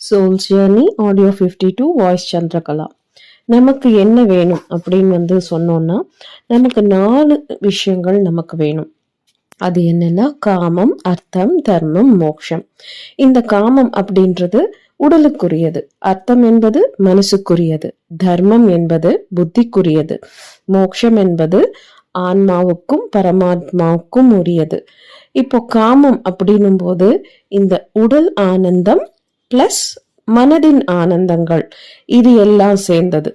Souls journey audio fifty two voice Chandrakala நமக்கு என்ன வேணும் அப்படின்னு வந்து சொன்னோம்னா நமக்கு நாலு விஷயங்கள் நமக்கு வேணும். அது என்னன்னா காமம் அர்த்தம் தர்மம் மோக்ஷம். இந்த காமம் அப்படின்றது உடலுக்குரியது. அர்த்தம் என்பது மனசுக்குரியது. தர்மம் என்பது புத்திக்குரியது. மோக்ஷம் என்பது ஆன்மாவுக்கும் பரமாத்மாவுக்கும் உரியது. இப்போ காமம் அப்படின்னும் போது இந்த உடல் ஆனந்தம் பிளஸ் மனதின் ஆனந்தங்கள். இது எல்லாம் சேர்ந்தது.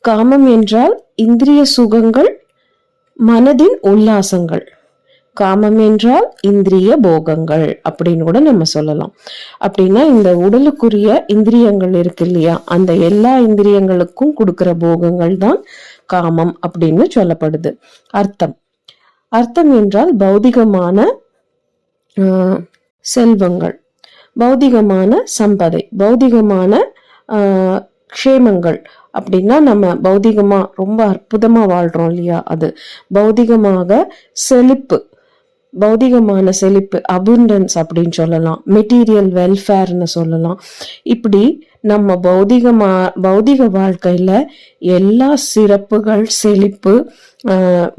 காமம் என்றால் இந்திரிய சுகங்கள் மனதின் உல்லாசங்கள். காமம் என்றால் இந்திரிய போகங்கள் அப்படின்னு கூட நம்ம சொல்லலாம். அப்படின்னா இந்த உடலுக்குரிய இந்திரியங்கள் இருக்கு இல்லையா? அந்த எல்லா இந்திரியங்களுக்கும் கொடுக்கிற போகங்கள் தான் காமம் அப்படின்னு சொல்லப்படுது. அர்த்தம். அர்த்தம் என்றால் பௌதிகமான செல்வங்கள். பௌதிகமான சம்பதை பௌதிகமான க்ஷேமங்கள் அப்படின்னா நம்ம பௌதிகமாக ரொம்ப அற்புதமாக வாழ்கிறோம் இல்லையா அது. பௌதிகமாக செழிப்பு பௌதிகமான செழிப்பு அபுண்டன்ஸ் அப்படின்னு சொல்லலாம். மெட்டீரியல் வெல்ஃபேர்னு சொல்லலாம். இப்படி நம்ம பௌதிகமா பௌதிக வாழ்க்கையில் எல்லா சிறப்புகள் செழிப்பு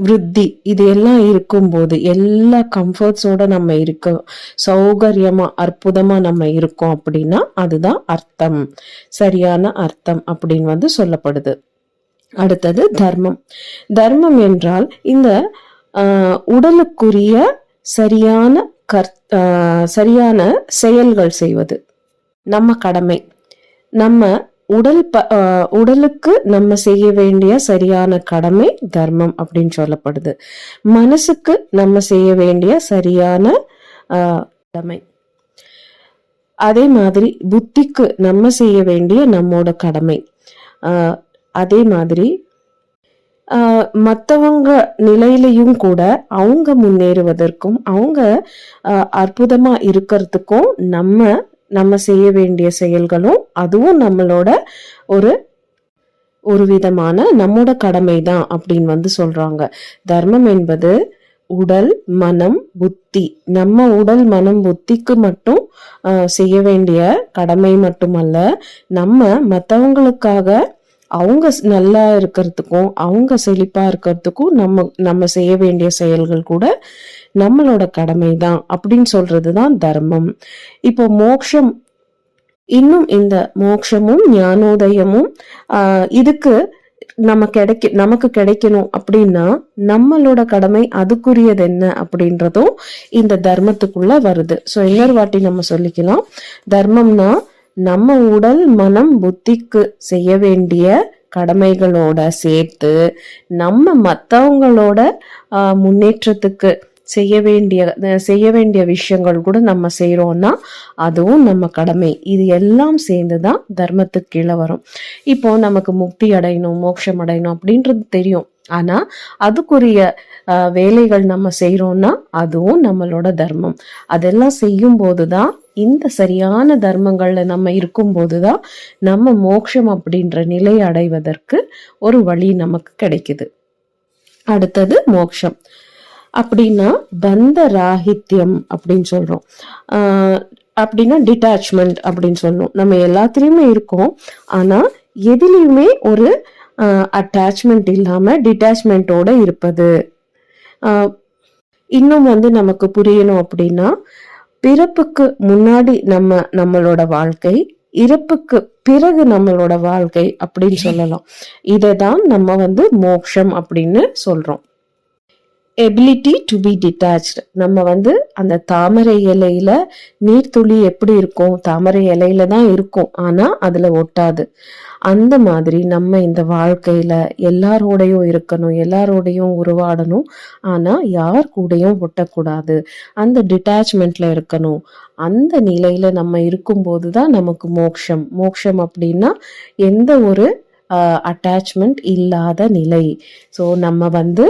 விருத்தி இது எல்லாம் இருக்கும்போது எல்லா கம்ஃபர்ட்ஸோட நம்ம இருக்க சௌகரியமாக அற்புதமாக நம்ம இருக்கோம் அப்படின்னா அதுதான் அர்த்தம். சரியான அர்த்தம் அப்படின்னு வந்து சொல்லப்படுது. அடுத்தது தர்மம். தர்மம் என்றால் இந்த உடலுக்குரிய சரியான கர் சரியான செயல்கள் செய்வது. நம்ம கடமை. நம்ம உடல் ப உடலுக்கு நம்ம செய்ய வேண்டிய சரியான கடமை தர்மம் அப்படின்னு சொல்லப்படுது. மனசுக்கு நம்ம செய்ய வேண்டிய சரியான கடமை. அதே மாதிரி புத்திக்கு நம்ம செய்ய வேண்டிய நம்மோட கடமை. அதே மாதிரி மற்றவங்க நிலையிலையும் கூட அவங்க முன்னேறுவதற்கும் அவங்க அற்புதமாக இருக்கிறதுக்கும் நம்ம நம்ம செய்ய வேண்டிய செயல்களும் அதுவும் நம்மளோட ஒரு ஒரு விதமான நம்மோட கடமை தான் அப்படின்னு வந்து சொல்றாங்க. தர்மம் என்பது உடல் மனம் புத்தி. நம்ம உடல் மனம் புத்திக்கு மட்டும் செய்ய வேண்டிய கடமை மட்டுமல்ல நம்ம மற்றவங்களுக்காக அவங்க நல்லா இருக்கிறதுக்கும் அவங்க செழிப்பாக இருக்கிறதுக்கும் நம்ம நம்ம செய்ய வேண்டிய செயல்கள் கூட நம்மளோட கடமை தான் அப்படின்னு சொல்றது தான் தர்மம். இப்போ மோக்ஷம் இன்னும் இந்த மோக்ஷமும் ஞானோதயமும் இதுக்கு நம்ம கிடைக்க நமக்கு கிடைக்கணும் அப்படின்னா நம்மளோட கடமை அதுக்குரியது என்ன அப்படின்றதும் இந்த தர்மத்துக்குள்ள வருது. ஸோ இன்னொரு வாட்டி நம்ம சொல்லிக்கலாம். தர்மம்னா நம்ம உடல் மனம் புத்திக்கு செய்ய வேண்டிய கடமைகளோட சேர்த்து நம்ம மற்றவங்களோட முன்னேற்றத்துக்கு செய்ய வேண்டிய செய்ய வேண்டிய விஷயங்கள் கூட நம்ம செய்கிறோம்னா அதுவும் நம்ம கடமை. இது எல்லாம் சேர்ந்து தான் தர்மத்துக்கு கீழே வரும். இப்போ நமக்கு முக்தி அடையணும் மோட்சம் அடையணும் அப்படின்றது தெரியும். ஆனால் அதுக்குரிய வேலைகள் நம்ம செய்கிறோன்னா அதுவும் நம்மளோட தர்மம். அதெல்லாம் செய்யும் போதுதான் இந்த சரியான தர்மங்களில் நம்ம இருக்கும் போதுதான் நம்ம மோட்சம் அப்படின்ற நிலை அடைவதற்கு ஒரு வழி நமக்கு கிடைக்குது. அடுத்தது மோக்ஷம் அப்படின்னா பந்த ராகித்யம் அப்படின்னு சொல்றோம். அப்படின்னா டிட்டாச்மெண்ட் அப்படின்னு சொல்லணும் நம்ம எல்லாத்துலேயுமே இருக்கோம். ஆனால் எதுலேயுமே ஒரு அட்டாச்மெண்ட் இல்லாமல் டிட்டாச்மெண்ட்டோட இருப்பது. இன்னும் வந்து நமக்கு புரியணும் அப்படின்னா பிறப்புக்கு முன்னாடி நம்ம நம்மளோட வாழ்க்கை இறப்புக்கு பிறகு நம்மளோட வாழ்க்கை அப்படின்னு சொல்லலாம். இதை தான் நம்ம வந்து மோக்ஷம் அப்படின்னு சொல்றோம். எபிலிட்டி டு பி டிட்டாச்டு நம்ம வந்து அந்த தாமரை இலையில நீர்த்துளி எப்படி இருக்கும்? தாமரை இலையில தான் இருக்கும். ஆனால் அதில் ஒட்டாது. அந்த மாதிரி நம்ம இந்த வாழ்க்கையில் எல்லாரோடையும் இருக்கணும். எல்லாரோடையும் உருவாடணும். ஆனால் யார் கூடயும் ஒட்டக்கூடாது. அந்த டிட்டாச்மெண்ட்டில் இருக்கணும். அந்த நிலையில் நம்ம இருக்கும்போது தான் நமக்கு மோக்ஷம். மோக்ஷம் அப்படின்னா எந்த ஒரு அட்டாச்மெண்ட் இல்லாத நிலை. ஸோ நம்ம வந்து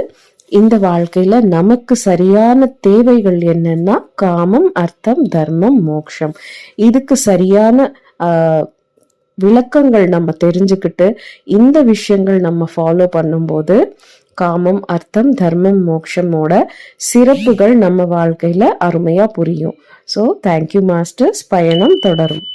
இந்த வாழ்க்கையில நமக்கு சரியான தேவைகள் என்னன்னா காமம் அர்த்தம் தர்மம் மோக்ஷம். இதுக்கு சரியான விளக்கங்கள் நம்ம தெரிஞ்சுக்கிட்டு இந்த விஷயங்கள் நம்ம ஃபாலோ பண்ணும்போது காமம் அர்த்தம் தர்மம் மோக்ஷமோட சிறப்புகள் நம்ம வாழ்க்கையில் அருமையாக புரியும். ஸோ தேங்க்யூ மாஸ்டர்ஸ் பயணம் தொடரும்.